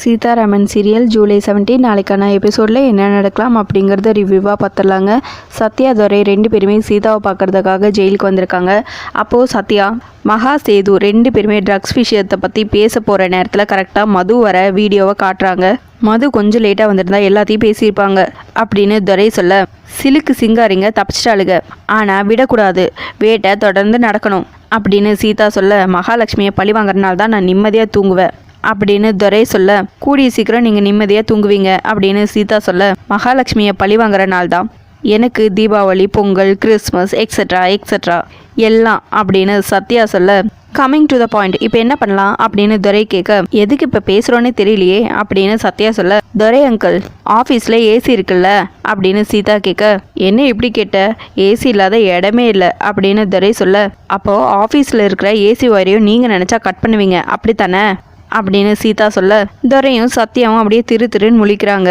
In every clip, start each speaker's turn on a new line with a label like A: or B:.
A: Sitharaman serial July 17 நாளைக்கான எபிசோடில் என்ன நடக்கலாம் அப்படிங்கிறத ரிவ்யூவாக பார்த்துடலாங்க சத்யா துரை ரெண்டு பேருமே சீதாவை பார்க்கறதுக்காக ஜெயிலுக்கு வந்திருக்காங்க. அப்போது சத்யா மகா சேது ரெண்டு பேருமே ட்ரக்ஸ் விஷயத்தை பற்றி பேச போகிற நேரத்தில் கரெக்டாக மது வர வீடியோவை காட்டுறாங்க. மது கொஞ்சம் லேட்டாக வந்திருந்தா எல்லாத்தையும் பேசியிருப்பாங்க அப்படின்னு துரை சொல்ல சிலுக்கு சிங்காரிங்க தப்பிச்சிட்டாளுங்க. ஆனால் விடக்கூடாது. வேட்டை தொடர்ந்து நடக்கணும். அப்படின்னு சீதா சொல்ல மகாலட்சுமியை பழி வாங்குறதுனால தான் நான் நிம்மதியாக தூங்குவேன். அப்படின்னு துரை சொல்ல கூடிய சீக்கிரம் நீங்கள் நிம்மதியாக தூங்குவீங்க அப்படின்னு சீதா சொல்ல மகாலட்சுமியை பழி வாங்குற நாள் தான். எனக்கு Deepavali Pongal Christmas extra extra எல்லாம் அப்படின்னு சத்யா சொல்ல கம்மிங் டு த பாயிண்ட் இப்போ என்ன பண்ணலாம் அப்படின்னு துரை கேட்க எதுக்கு இப்போ பேசுகிறோன்னே தெரியலையே அப்படின்னு சத்யா சொல்ல துரை அங்கிள் ஆஃபீஸில் ஏசி இருக்குல்ல அப்படின்னு சீதா கேட்க என்ன இப்படி கேட்ட? ஏசி இல்லாத இடமே இல்லை அப்படின்னு துரை சொல்ல அப்போது ஆஃபீஸில் இருக்கிற ஏசி ஒயரையும் நீங்கள் நினச்சா கட் பண்ணுவீங்க அப்படித்தானே? அப்படின்னு சீதா சொல்ல துரையும் சத்யாவும் அப்படியே திரு திருன்னு முழிக்கிறாங்க.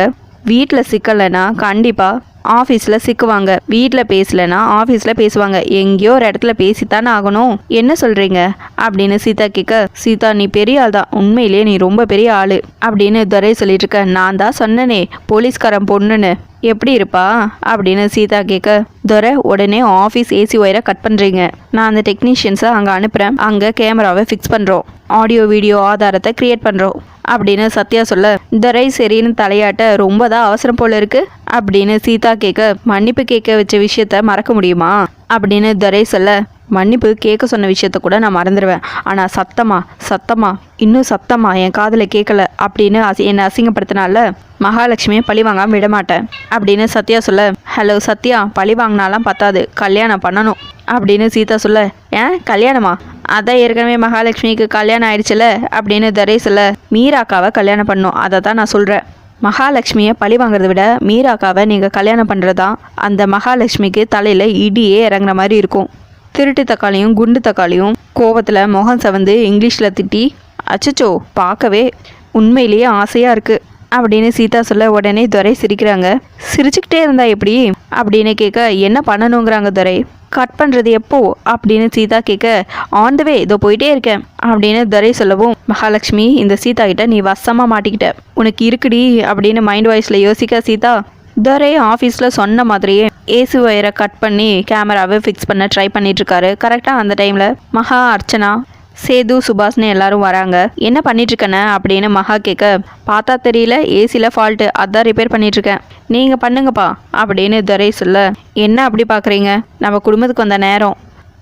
A: வீட்டில் சிக்கலைன்னா கண்டிப்பாக ஆஃபீஸில் சிக்குவாங்க. வீட்டில் பேசலைன்னா ஆஃபீஸில் பேசுவாங்க. எங்கேயோ ஒரு இடத்துல பேசித்தானே ஆகணும். என்ன சொல்கிறீங்க அப்படின்னு சீதா கேட்க சீதா நீ பெரிய ஆள் தான். உண்மையிலேயே நீ ரொம்ப பெரிய ஆள். அப்படின்னு துரை சொல்லிட்டு இருக்க நான் தான் சொன்னனே போலீஸ்காரன் பொண்ணுன்னு. எப்படி இருப்பா? அப்படின்னு சீதா கேட்க துரை உடனே ஆஃபீஸ் ஏசி ஒயரை கட் பண்ணுறீங்க நான் அந்த டெக்னீஷியன்ஸை அங்கே அனுப்புகிறேன் அங்கே கேமராவை ஃபிக்ஸ் பண்ணுறோம் ஆடியோ வீடியோ ஆதாரத்தை க்ரியேட் பண்ணுறோம் அப்படின்னு சத்யா சொல்ல தரை சரின்னு தலையாட்ட ரொம்ப தான் அவசரம் போல இருக்கு. அப்படின்னு சீதா கேட்க மன்னிப்பு கேட்க வச்ச விஷயத்த மறக்க முடியுமா? அப்படின்னு துரை சொல்ல மன்னிப்பு கேட்க சொன்ன விஷயத்த கூட நான் மறந்துடுவேன் ஆனால் சத்தமா சத்தமா இன்னும் சத்தமா என் காதில் கேட்கல அப்படின்னு அசி என்னை அசிங்கப்படுத்தினால மகாலட்சுமியை பழி வாங்காமல் விடமாட்டேன் அப்படின்னு சத்யா சொல்ல ஹலோ சத்யா பழி வாங்கினாலாம் பத்தாது. கல்யாணம் பண்ணணும். அப்படின்னு சீதா சொல்ல ஏன் கல்யாணமா? அதான் ஏற்கனவே மகாலட்சுமிக்கு கல்யாணம் ஆயிடுச்சுல? அப்படின்னு தரே சொல்ல மீராக்காவை கல்யாணம் பண்ணும். அதை தான் நான் சொல்கிறேன் மகாலட்சுமியை பழி வாங்குறத விட மீராக்காவை நீங்கள் கல்யாணம் பண்ணுறதா அந்த மகாலட்சுமிக்கு தலையில் இடியே இறங்குற மாதிரி இருக்கும். திருட்டு தக்காளியும் குண்டு தக்காளியும் கோவத்தில் முகம் சவந்து இங்கிலீஷில் திட்டி அச்சச்சோ பார்க்கவே உண்மையிலேயே ஆசையாக இருக்குது அப்படின்னு சீதா சொல்ல உடனே துரை சிரிக்கிறாங்க. சிரிச்சுக்கிட்டே இருந்தா எப்படி? அப்படின்னு கேட்க என்ன பண்ணணுங்கிறாங்க துரை? கட் பண்ணுறது எப்போ? அப்படின்னு சீதா கேட்க ஆன் த வே இதோ போயிட்டே இருக்கேன். அப்படின்னு துரை சொல்லவும் மகாலட்சுமி இந்த சீதா கிட்ட நீ வசமாக மாட்டிக்கிட்ட. உனக்கு இருக்குடி? அப்படின்னு மைண்ட் வாய்ஸில் யோசிக்க சீதா துரை ஆஃபீஸில் சொன்ன மாதிரியே ஏசி ஒயரை கட் பண்ணி கேமராவை ஃபிக்ஸ் பண்ண ட்ரை பண்ணிட்டு இருக்காரு. கரெக்டாக அந்த டைமில் மகா அர்ச்சனா. சேது சுபாஷ்னு எல்லாரும் வராங்க. என்ன பண்ணிட்டு இருக்கன அப்படின்னு மகா கேட்க பார்த்தா தெரியல ஏசியில் ஃபால்ட்டு அதான் ரிப்பேர் பண்ணிட்டு இருக்கேன் நீங்கள் பண்ணுங்கப்பா அப்படின்னு துரை சொல்ல என்ன அப்படி பார்க்குறீங்க நம்ம குடும்பத்துக்கு வந்த நேரம்.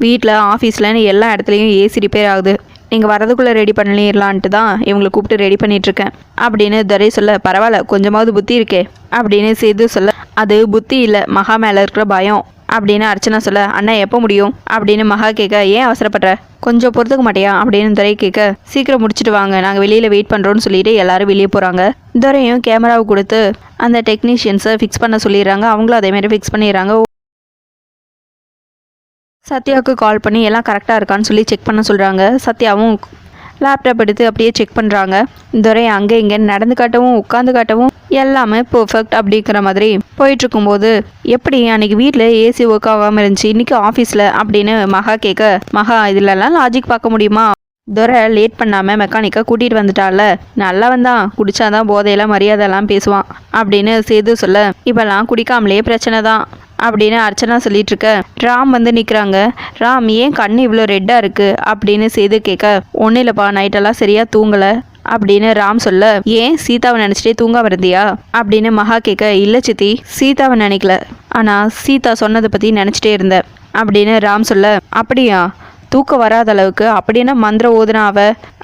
A: வீட்டில் ஆஃபீஸ்லன்னு எல்லா இடத்துலையும் ஏசி ரிப்பேர் ஆகுது. நீங்கள் வரதுக்குள்ளே ரெடி பண்ணிடலான்ட்டு தான் இவங்களை கூப்பிட்டு ரெடி பண்ணிகிட்ருக்கேன் அப்படின்னு துரை சொல்ல பரவாயில்ல கொஞ்சமாவது புத்தி இருக்கே அப்படின்னு சேது சொல்ல அது புத்தி இல்லை மகா மேலே இருக்கிற பயம் அப்படின்னு அர்ச்சனா சொல்ல அண்ணா எப்போ முடியும்? அப்படின்னு மகா கேட்க ஏன் அவசரப்படுற? கொஞ்சம் பொறுத்துக்க மாட்டியா? அப்படின்னு துரை கேட்க சீக்கிரம் முடிச்சுட்டு வாங்க. நாங்கள் வெளியில் வெயிட் பண்ணுறோன்னு சொல்லிட்டு எல்லாரும் வெளியே போகிறாங்க துரையும் கேமராவை கொடுத்து அந்த டெக்னீஷியன்ஸை ஃபிக்ஸ் பண்ண சொல்லிடுறாங்க. அவங்களும் அதேமாரி ஃபிக்ஸ் பண்ணிடுறாங்க. சத்யாவுக்கு கால் பண்ணி எல்லாம் கரெக்டாக இருக்கான்னு சொல்லி செக் பண்ண சொல்கிறாங்க சத்யாவும் லேப்டாப் எடுத்து அப்படியே செக் பண்ணுறாங்க துரை அங்கே இங்கே நடந்து காட்டவும் உட்காந்து காட்டவும் எல்லாமே பர்ஃபெக்ட் அப்படிங்கிற மாதிரி போயிட்டுருக்கும்போது எப்படி அன்றைக்கி வீட்டில் ஏசி ஒர்க் ஆகாமல் இருந்துச்சு இன்றைக்கி ஆஃபீஸில் அப்படின்னு மகா கேட்க மகா இதிலலாம் லாஜிக் பார்க்க முடியுமா? துரை லேட் பண்ணாமல் மெக்கானிக்கை கூட்டிகிட்டு வந்துட்டால நல்லா தான் குடித்தாதான் போதையெல்லாம் மரியாதையெல்லாம் பேசுவான் அப்படின்னு சேது சொல்ல இப்போல்லாம் குடிக்காமலே பிரச்சனை தான். அப்படின்னு அர்ச்சனா சொல்லிட்டு இருக்க ராம் வந்து நிற்கிறாங்க ராம் ஏன் கண்ணு இவ்வளோ ரெட்டாக இருக்குது அப்படின்னு சேது கேட்க ஒன்றும் இல்லைப்பா நைட்டெல்லாம் சரியாக தூங்கலை. அப்படின்னு ராம் சொல்ல ஏன் சீதாவை நினச்சிட்டே தூங்காம இருந்தியா? அப்படின்னு மகா கேட்க இல்லை சித்தி சீதாவை நினைக்கல. ஆனால் சீதா சொன்னதை பற்றி நினச்சிட்டே இருந்தேன் அப்படின்னு ராம் சொல்ல அப்படியா? தூக்கம் வராத அளவுக்கு அப்படின்னா மந்திரம் ஓதுனா அவ?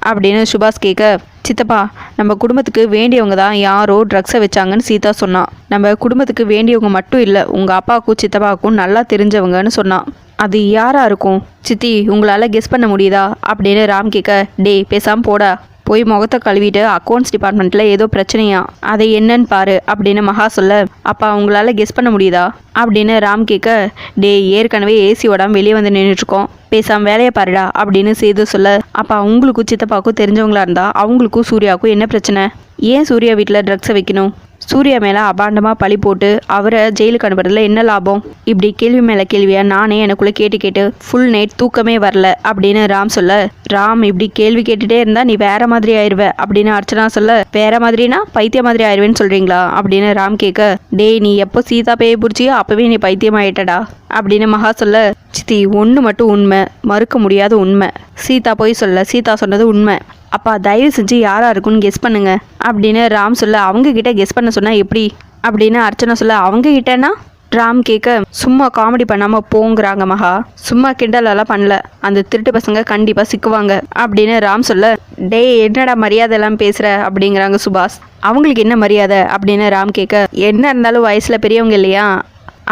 A: அப்படின்னு சுபாஷ் கேட்க சித்தப்பா நம்ம குடும்பத்துக்கு வேண்டியவங்க தான் யாரோ ட்ரக்ஸை வச்சாங்கன்னு சீதா சொன்னான் நம்ம குடும்பத்துக்கு வேண்டியவங்க மட்டும் இல்லை உங்கள் அப்பாவுக்கும் சித்தப்பாவுக்கும் நல்லா தெரிஞ்சவங்கன்னு சொன்னான் அது யாராக இருக்கும்? சித்தி உங்களால் கெஸ் பண்ண முடியுதா? அப்படின்னு ராம் கேட்க டேய் பேசாமல் போடா. போய் முகத்தை கழுவிட்டு அக்கௌண்ட்ஸ் டிபார்ட்மெண்ட்டில் ஏதோ பிரச்சனையா? அதை என்னன்னு பாரு அப்படின்னு மகா சொல்ல அப்பா அவங்களால கெஸ் பண்ண முடியுதா? அப்படின்னு ராம் கேட்க டே ஏற்கனவே ஏசி உடம்பு வெளியே வந்து நின்றுட்டுருக்கோம் பேசாம வேலையை பாருடா அப்படின்னு சேது சொல்ல அப்போ அவங்களுக்கும் சித்தப்பாவுக்கும் தெரிஞ்சவங்களா இருந்தா அவங்களுக்கும் சூர்யாவுக்கும் என்ன பிரச்சனை? ஏன் சூர்யா வீட்டில் ட்ரக்ஸை வைக்கணும்? சூர்யா மேலே அபாண்டமாக பழி போட்டு அவரை ஜெயிலுக்கு அனுப்புறதுல என்ன லாபம்? இப்படி கேள்வி மேலே கேள்வியாக நானே எனக்குள்ளே கேட்டு கேட்டு ஃபுல் நைட் தூக்கமே வரல அப்படின்னு ராம் சொல்ல ராம் இப்படி கேள்வி கேட்டுட்டே இருந்தால் நீ வேற மாதிரி ஆயிடுவ அப்படின்னு அர்ச்சனா சொல்ல வேற மாதிரினா பைத்திய மாதிரி ஆயிடுவேன்னு சொல்கிறீங்களா அப்படின்னு ராம் கேட்க டேய் நீ எப்போ சீதா பேய் பிடிச்சியோ அப்போவே நீ பைத்தியம் ஆயிட்டடா அப்படின்னு மகா சொல்ல சித்தி ஒன்று மட்டும் உண்மை மறுக்க முடியாத உண்மை. சீதா போய் சொல்ல சீதா சொன்னது உண்மை. அப்பா தயவு செஞ்சு யாராக இருக்கும்னு கெஸ் பண்ணுங்க. அப்படின்னு ராம் சொல்ல அவங்கக்கிட்ட கெஸ் பண்ண சொன்னால் எப்படி? அப்படின்னு அர்ச்சனா சொல்ல அவங்ககிட்டனா? ராம் கேட்க சும்மா காமெடி பண்ணாமல் போங்கிறாங்க மகா. சும்மா கிண்டலெல்லாம் பண்ணல. அந்த திருட்டு பசங்க கண்டிப்பாக சிக்குவாங்க. அப்படின்னு ராம் சொல்ல டேய் என்னடா மரியாதை எல்லாம் பேசுகிற அப்படிங்கிறாங்க சுபாஷ். அவங்களுக்கு என்ன மரியாதை? அப்படின்னு ராம் கேட்க என்ன இருந்தாலும் வயசில் பெரியவங்க இல்லையா?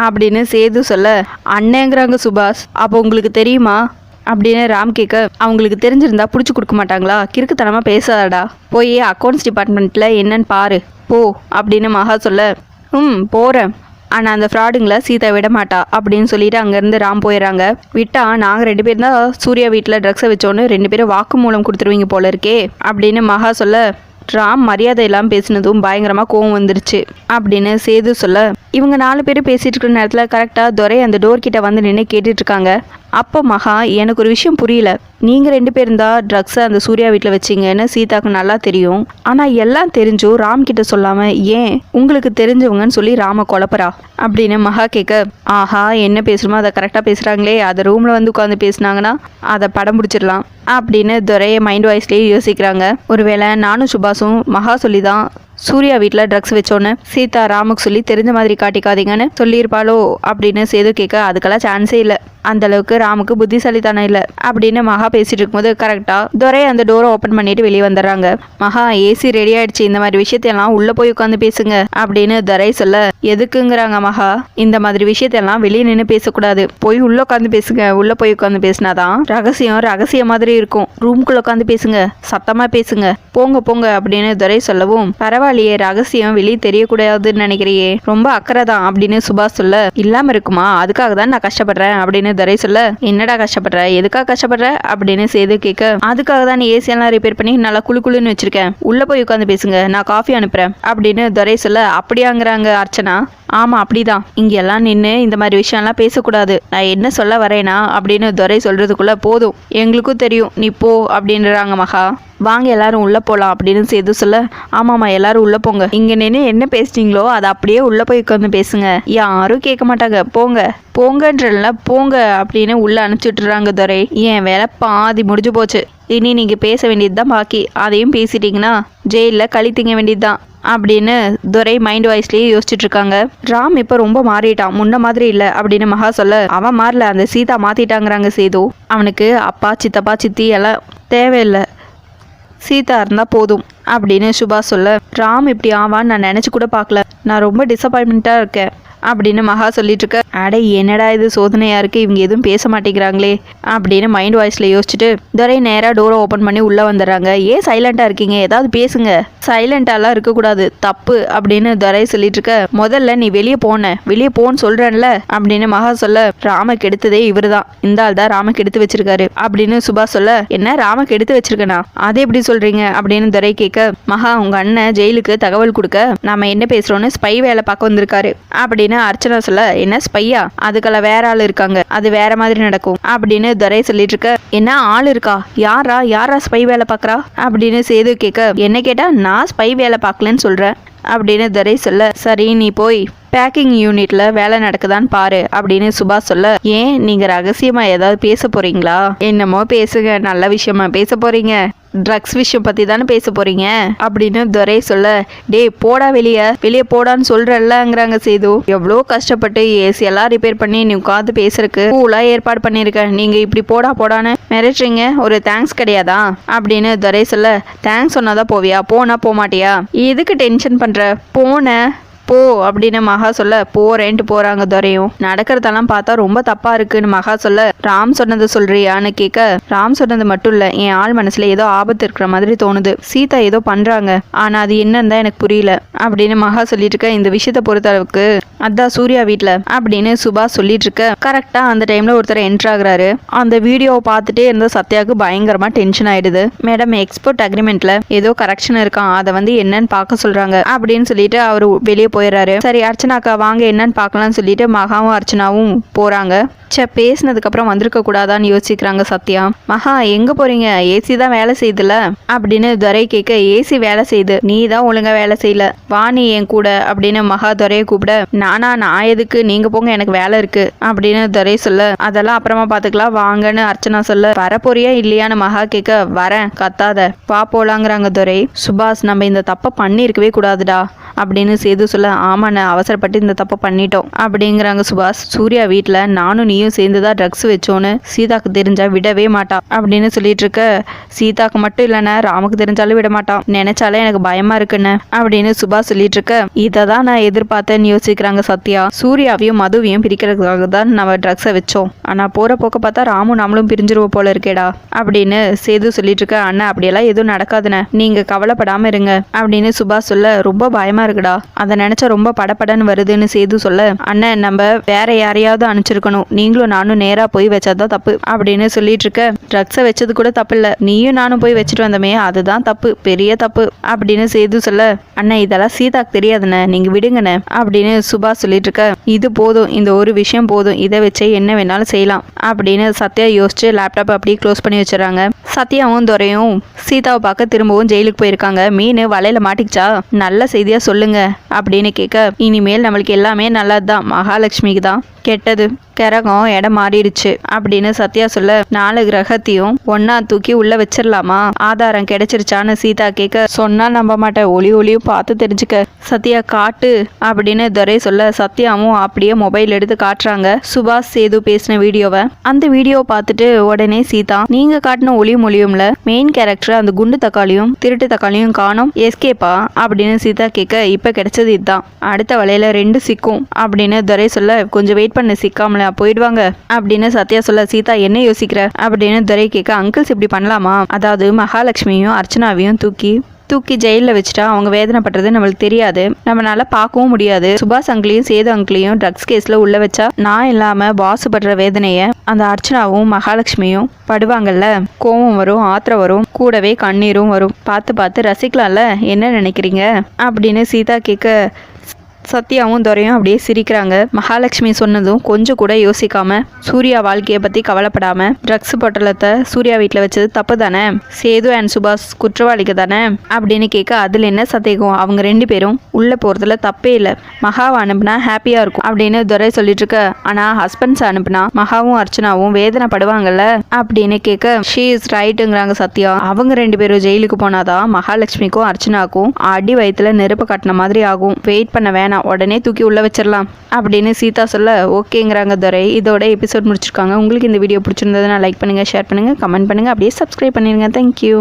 A: அப்படின்னு சேது சொல்ல அண்ணேங்கிறாங்க சுபாஷ். அப்போ உங்களுக்கு தெரியுமா? அப்படின்னு ராம் கேட்க அவங்களுக்கு தெரிஞ்சிருந்தா பிடிச்சி கொடுக்க மாட்டாங்களா? கிறுக்குத்தனமாக பேசாதடா. போய் அக்கௌண்ட்ஸ் டிபார்ட்மெண்ட்டில் என்னன்னு பாரு. போ அப்படின்னு மகா சொல்ல ம் போகிறேன் ஆனால் அந்த ஃப்ராடுங்களை சீதா விட மாட்டா அப்படின்னு சொல்லிட்டு அங்கேருந்து ராம் போயிடுறாங்க விட்டா நாங்கள் ரெண்டு பேரும் தான் சூர்யா வீட்டில் ட்ரக்ஸை வச்சோன்னு ரெண்டு பேரும் வாக்குமூலம் கொடுத்துருவீங்க போல இருக்கே அப்படின்னு மகா சொல்ல. ராம் மரியாதை இல்லாமல் பேசினதும் பயங்கரமாக கோவம் வந்துருச்சு அப்படின்னு சேது சொல்ல. இவங்க நாலு பேர் பேசிட்டு இருக்கிற நேரத்தில் கரெக்டாக துரை அந்த டோர் கிட்ட வந்து நின்று கேட்டுட்டு இருக்காங்க. அப்போ மகா எனக்கு ஒரு விஷயம் புரியல. நீங்கள் ரெண்டு பேரும் தான் ட்ரக்ஸை அந்த சூர்யா வீட்டில் வச்சிங்கன்னு சீதாக்கு நல்லா தெரியும். ஆனால் எல்லாம் தெரிஞ்சும் ராம் கிட்ட சொல்லாமல் ஏன் உங்களுக்கு தெரிஞ்சவங்கன்னு சொல்லி ராம குழப்பறா? அப்படின்னு மகா கேட்க ஆஹா என்ன பேசணுமோ அதை கரெக்டாக பேசுகிறாங்களே அதை ரூமில் வந்து உட்காந்து பேசுனாங்கன்னா அதை படம் பிடிச்சிடலாம். அப்படின்னு துறைய மைண்ட் வாய்ஸ்லேயே யோசிக்கிறாங்க. ஒருவேளை நானும் சுபாஷும் மகா சொல்லி தான் சூர்யா வீட்டில் ட்ரக்ஸ் வச்சோன்னு சீதா ராமுக்கு சொல்லி தெரிஞ்ச மாதிரி காட்டிக்காதீங்கன்னு சொல்லியிருப்பாளோ? அப்படின்னு சேது கேட்க அதுக்கெல்லாம் சான்ஸே இல்லை. அந்த அளவுக்கு ராமுக்கு புத்திசாலித்தனம் இல்லை. அப்படின்னு மகா பேசிட்டு இருக்கும்போது கரெக்டாக துரை அந்த டோரை ஓப்பன் பண்ணிட்டு வெளியே வந்துடுறாங்க. மகா ஏசி ரெடி ஆயிடுச்சு. இந்த மாதிரி விஷயத்தையெல்லாம் உள்ள போய் உட்காந்து பேசுங்க. அப்படின்னு துரை சொல்ல எதுக்குங்கிறாங்க மகா? இந்த மாதிரி விஷயத்தையெல்லாம் வெளியே நின்று பேசக்கூடாது. போய் உள்ள உட்காந்து பேசுங்க. உள்ள போய் உட்காந்து பேசினாதான் ரகசியம் ரகசியம் மாதிரி இருக்கும். ரூம்குள்ள உட்காந்து பேசுங்க. சத்தமா பேசுங்க. போங்க போங்க. அப்படின்னு துரை சொல்லவும் பரவாயில்ல. பரவாயில்லையே ரகசியம் வெளியே தெரியக்கூடாதுன்னு நினைக்கிறியே. ரொம்ப அக்கறை தான் அப்படின்னு சுபாஷ் சொல்ல. இல்லாம இருக்குமா? அதுக்காக தான் நான் கஷ்டப்படுறேன் அப்படின்னு துரை சொல்ல. என்னடா கஷ்டப்படுற? எதுக்காக கஷ்டப்படுற? அப்படின்னு சேது கேட்க. அதுக்காக தான் நீ ஏசி எல்லாம் ரிப்பேர் பண்ணி நல்லா குளு குளுன்னு வச்சிருக்கேன் உள்ள போய் உட்காந்து பேசுங்க. நான் காஃபி அனுப்புறேன் அப்படின்னு துரை சொல்ல. அப்படியாங்கிறாங்க அர்ச்சனா. ஆமாம் அப்படிதான். இங்கெல்லாம் நின்று இந்த மாதிரி விஷயம்லாம் பேசக்கூடாது. நான் என்ன சொல்ல வரேனா அப்படின்னு துரை சொல்கிறதுக்குள்ளே போதும். எங்களுக்கும் தெரியும். நீ போ அப்படின்றாங்க மகா. வாங்க எல்லாரும் உள்ளே போகலாம் அப்படின்னு சேது சொல்ல ஆமாம்மா எல்லாரும் உள்ளே போங்க. இங்கே நின்று என்ன பேசுறீங்களோ அதை அப்படியே உள்ளே போய் உட்காந்து பேசுங்க. யாரும் கேட்க மாட்டாங்க. போங்க. போங்கன்றல போங்க அப்படின்னு உள்ள அனுப்பிச்சுட்டுறாங்க துரை. என் வேலை பாதி முடிஞ்சு போச்சு. இனி நீங்கள் பேச வேண்டியது தான் பாக்கி. அதையும் பேசிட்டீங்கன்னா ஜெயிலில் கழி திங்க வேண்டியது தான் அப்படின்னு துரை மைண்ட் வாய்ஸ்லயே யோசிச்சுட்டு இருக்காங்க ராம் இப்போ ரொம்ப மாறிட்டான். முன்ன மாதிரி இல்லை அப்படின்னு மகா சொல்ல அவன் மாறல. அந்த சீதா மாத்திட்டாங்கிறாங்க சேது. அவனுக்கு அப்பா சித்தப்பா சித்தி எல்லாம் தேவையில்லை. சீதா இருந்தால் போதும். அப்படின்னு சுபா சொல்ல ராம் இப்படி ஆவான்னு நான் நினச்சி கூட பார்க்கல. நான் ரொம்ப டிசப்பாயின்மெண்ட்டாக இருக்கேன். அப்படின்னு மகா சொல்லிட்டு இருக்க அடே என்னடா இது? சோதனையா இருக்கு. இவங்க எதுவும் பேச மாட்டேங்கிறாங்களே. அப்படின்னு மைண்ட் வாய்ஸ்ல யோசிச்சுட்டு துரை நேரா டோரை ஓப்பன் பண்ணி உள்ள வந்துடுறாங்க. ஏன் சைலண்டா இருக்கீங்க? ஏதாவது பேசுங்க. சைலண்டாலாம் இருக்கக்கூடாது. தப்பு. அப்படின்னு துரை சொல்லிட்டு இருக்க முதல்ல நீ வெளியே போன. வெளியே போன்னு சொல்றேன்ல. அப்படின்னு மகா சொல்ல ராம கெடுத்ததே இவர் தான் இந்த ஆள் தான் ராம கெடுத்து வச்சிருக்காரு. அப்படின்னு சுபா சொல்ல என்ன? ராம கெடுத்து வச்சிருக்கனா? அதை எப்படி சொல்றீங்க? அப்படின்னு துரை கேட்க மகா உங்க அண்ணன் ஜெயிலுக்கு தகவல் கொடுக்க நாம என்ன பேசுறோம்னு ஸ்பை வேலை பார்க்க வந்திருக்காரு. அப்படின்னு அர்ச்சனா சொல்ல என்ன ஸ்பையா? அதுக்கெல்லாம் வேற ஆள் இருக்காங்க. அது வேற மாதிரி நடக்கும். அப்படின்னு துரை சொல்லிட்டு இருக்க என்ன ஆள் இருக்கா? யாரா? யாரா ஸ்பை வேலை பார்க்கறா அப்படின்னு சேது கேட்க என்ன கேட்டா நான் ஸ்பை வேலை பார்க்கலன்னு சொல்றேன். அப்படின்னு துரை சொல்ல சரி நீ போய் பேக்கிங் யூனிட்ல வேலை நடக்குதான்னு பாரு. அப்படின்னு சுபாஷ் சொல்ல ஏன்? நீங்க ரகசியமா ஏதாவது பேச போறீங்களா? என்னமோ பேசுங்க. நல்ல விஷயமா பேச போறீங்க. ட்ரக்ஸ் விஷயம் பற்றி தானே பேச போகிறீங்க அப்படின்னு துரை சொல்ல டேய் போடா வெளியே. வெளியே போடான்னு சொல்கிறல்லங்கிறாங்க சேது. எவ்வளோ கஷ்டப்பட்டு ஏசி எல்லாம் ரிப்பேர் பண்ணி நீ உட்காந்து பேசுறதுக்கு கூலாக ஏற்பாடு பண்ணியிருக்க நீங்கள் இப்படி போடா போடான்னு மிரட்டுறீங்க. ஒரு தேங்க்ஸ் கிடையாதா? அப்படின்னு துரை சொல்ல தேங்க்ஸ் சொன்னாதான் போவியா? போனா போக மாட்டியா எதுக்கு டென்ஷன் பண்ணுற போன போ அப்படின்னு மகா சொல்ல போறேன்ட்டு போறாங்க துரையும். நடக்கிறதெல்லாம் பார்த்தா ரொம்ப தப்பா இருக்குன்னு மகா சொல்ல ராம் சொன்னதை சொல்றியான்னு கேட்க ராம் சொன்னது மட்டும் இல்ல என் ஆள் மனசுல ஏதோ ஆபத்து இருக்கிற மாதிரி தோணுது. சீதா ஏதோ பண்றாங்க. ஆனா அது என்னன்னு தான் எனக்கு புரியல. அப்படின்னு மகா சொல்லிட்டு இருக்க இந்த விஷயத்த பொறுத்த அளவுக்கு அதான் சூர்யா வீட்டுல அப்படின்னு சுபாஷ் சொல்லிட்டு இருக்க. கரெக்டா அந்த டைம்ல ஒருத்தர் என்ட்ரு ஆகுறாரு. அந்த வீடியோவை பார்த்துட்டே இருந்த சத்யாவுக்கு பயங்கரமா டென்ஷன் ஆயிடுது. மேடம் எக்ஸ்போர்ட் அக்ரிமெண்ட்ல ஏதோ கரெக்ஷன் இருக்கான் அதை வந்து என்னன்னு பார்க்க சொல்றாங்க. அப்படின்னு சொல்லிட்டு அவர் வெளியே போயிடுறாரு சரி அர்ச்சனாக்கா வாங்க என்னன்னு பார்க்கலாம்னு சொல்லிட்டு மகாவும் அர்ச்சனாவும் போறாங்க. சே பேசினதுக்கு அப்புறம் வந்திருக்க கூடாதான்னு யோசிக்கிறாங்க சத்யா. மகா எங்க போறீங்க? ஏசி தான் வேலை செய்யுதுல அப்படின்னு துரை கேட்க ஏசி வேலை செய்யுது நீ தான் ஒழுங்கா வேலை செய்யல. வா நீ என் கூட அப்படின்னு மகா துரையை கூப்பிட நானா நான் எதுக்கு? நீங்க போங்க எனக்கு வேலை இருக்கு. அப்படின்னு துரை சொல்ல அதெல்லாம் அப்புறமா பாத்துக்கலாம் வாங்கன்னு அர்ச்சனா சொல்ல வரப்போறியா இல்லையான்னு மகா கேட்க வரேன் கத்தாத. வா போலாங்கிறாங்க துரை. சுபாஷ் நம்ம இந்த தப்பை பண்ணியிருக்கவே கூடாதுடா. அப்படின்னு சேது சொல்ல ஆமாண்ணே அவசரப்பட்டு இந்த தப்பை பண்ணிட்டோம் அப்படிங்கிறாங்க சுபாஷ். சூர்யா வீட்டில் நானும் நீயும் சேர்ந்து தான் ட்ரக்ஸ் வச்சோன்னு சீதாக்கு தெரிஞ்சா விடவே மாட்டா அப்படின்னு சொல்லிட்டு இருக்க. சீதாக்கு மட்டும் இல்லைண்ணே ராமுக்கு தெரிஞ்சாலும் விட மாட்டான் நினைச்சாலே எனக்கு பயமா இருக்குன்னு அப்படின்னு சுபாஷ் சொல்லிட்டு இருக்க. இதை தான் நான் எதிர்பார்த்தேன்னு யோசிக்கிறாங்க சத்யா. சூர்யாவையும் மதுவையும் பிரிக்கிறதுக்காக தான் நம்ம ட்ரக்ஸை வச்சோம். ஆனா போற போக்க பார்த்தா ராமும் நம்மளும் பிரிஞ்சிருவோம் போல இருக்கேடா அப்படின்னு சேது சொல்லிட்டு இருக்க. அண்ணா அப்படியெல்லாம் எதுவும் நடக்காதுண்ணே. நீங்க கவலைப்படாம இருங்க அப்படின்னு சுபாஷ் சொல்ல ரொம்ப பயமா இருக்குடா. அதை நினைச்சா ரொம்ப படபடன்னு வருதுன்னு சேது சொல்ல அண்ணன் நம்ம வேற யாரையாவது அனுப்பிச்சிருக்கணும். நீங்களும் நானும் நேரா போய் வச்சாதான் தப்பு அப்படின்னு சொல்லிட்டு இருக்க. ட்ரக்ஸை வச்சது கூட தப்பு இல்ல. நீயும் நானும் போய் வச்சுட்டு வந்தோமே அதுதான் தப்பு. பெரிய தப்பு அப்படின்னு சேது சொல்ல. அண்ணன் இதெல்லாம் சீதாக்கு தெரியாதுண்ணே. நீங்க விடுங்கண்ணே அப்படின்னு சுபாஷ் சொல்லிட்டு இருக்க. இது போதும். இந்த ஒரு விஷயம் போதும். இதை வச்சே என்ன வேணாலும் செய்யலாம் அப்படின்னு சத்யா யோசிச்சு லேப்டாப் அப்படியே க்ளோஸ் பண்ணி வச்சிடறாங்க. சத்யாவும் துரையும் சீதாவை பார்க்க திரும்பவும் ஜெயிலுக்கு போயிருக்காங்க. மீன் வலையில மாட்டிக்கிச்சா? நல்ல செய்தியா சொல்லுங்க அப்படின்னு கேட்க இனிமேல் நம்மளுக்கு எல்லாமே நல்லது தான் மகாலட்சுமிக்கு தான் கெட்டது. கிரகம் இடம் மாறிடுச்சு அப்படின்னு சத்யா சொல்ல நாலு கிரகத்தையும் ஒன்னா தூக்கி உள்ள வச்சிடலாமா ஆதாரம் கிடைச்சிருச்சான்னு சீதா கேட்க சொன்னா நம்ப மாட்டேன். ஒளி ஒளியும் பார்த்து தெரிஞ்சுக்க. சத்யா காட்டு அப்படின்னு துரை சொல்ல சத்யாவும் அப்படியே மொபைல் எடுத்து காட்டுறாங்க. சுபாஷ் சேது பேசின வீடியோவை. அந்த வீடியோவை பார்த்துட்டு உடனே சீதா நீங்க காட்டின ஒளி மொழியும்ல. மெயின் கேரக்டர் அந்த குண்டு தக்காளியும் திருட்டு தக்காளியும் காணும். எஸ்கேப்பா அப்படின்னு சீதா கேட்க இப்ப கிடைச்சது இதுதான். அடுத்த வலையில ரெண்டு சிக்கும். அப்படின்னு துரை சொல்ல கொஞ்சம் வெயிட் பண்ண சிக்காமல. போயிடுவாங்க. அப்படின்னு சத்யா சொல்ல சீதா என்ன யோசிக்கிற? அப்படின்னு துரை கேட்க அங்கிள்ஸ் இப்படி பண்ணலாமா? அதாவது மகாலட்சுமியும் அர்ச்சனாவையும் தூக்கி தூக்கி ஜெயிலில் வச்சுட்டா அவங்க வேதனைப்படுறது நம்மளுக்கு தெரியாது. நம்மளால பார்க்கவும் முடியாது. சுபாஷ் அங்கிளையும் சேது அங்கிளையும் ட்ரக்ஸ் கேஸில் உள்ள வச்சா நான் இல்லாமல் பாசு படுற வேதனையை அந்த அர்ச்சனாவும் மகாலட்சுமியும் படுவாங்கல்ல? கோவம் வரும் ஆத்திரம் வரும் கூடவே கண்ணீரும் வரும். பார்த்து பார்த்து ரசிக்கலாம்ல? என்ன நினைக்கிறீங்க? அப்படின்னு சீதா கேட்க சத்யாவும் துரையும் அப்படியே சிரிக்கிறாங்க. மகாலட்சுமி சொன்னதும் கொஞ்சம் கூட யோசிக்காம சூர்யா வாழ்க்கையை பத்தி கவலைப்படாம ட்ரக்ஸ் பொட்டலத்தை சூர்யா வீட்டில் வச்சது தப்பு தானே? சேது அண்ட் சுபாஷ் குற்றவாளிக்கு தானே? அப்படின்னு கேட்க அதுல என்ன சந்தேகம்? அவங்க ரெண்டு பேரும் உள்ள போறதுல தப்பே இல்லை. மகாவை அனுப்புனா ஹாப்பியா இருக்கும் அப்படின்னு துரை சொல்லிட்டு இருக்க. ஆனா ஹஸ்பண்ட்ஸ் அனுப்புனா மகாவும் அர்ச்சனாவும் வேதனை படுவாங்கல்ல அப்படின்னு கேட்க ஷீ இஸ் ரைட்டுங்கிறாங்க சத்யா. அவங்க ரெண்டு பேரும் ஜெயிலுக்கு போனாதான் மகாலட்சுமிக்கும் அர்ச்சனாக்கும் அடி வயிற்றுல நெருப்பு கட்டின மாதிரி ஆகும். வெயிட் பண்ண வேணாம். உடனே தூக்கி உள்ளே வச்சிடலாம் அப்படின்னு சீதா சொல்ல ஓகேங்கிறாங்க துரை. இதோட எபிசோட் முடிச்சிருக்காங்க. உங்களுக்கு இந்த வீடியோ பிடிச்சிருந்ததுன்னா லைக் பண்ணுங்கள் ஷேர் பண்ணுங்க கமெண்ட் பண்ணுங்க. அப்படியே சப்ஸ்கிரைப் பண்ணிடுங்க தேங்க்யூ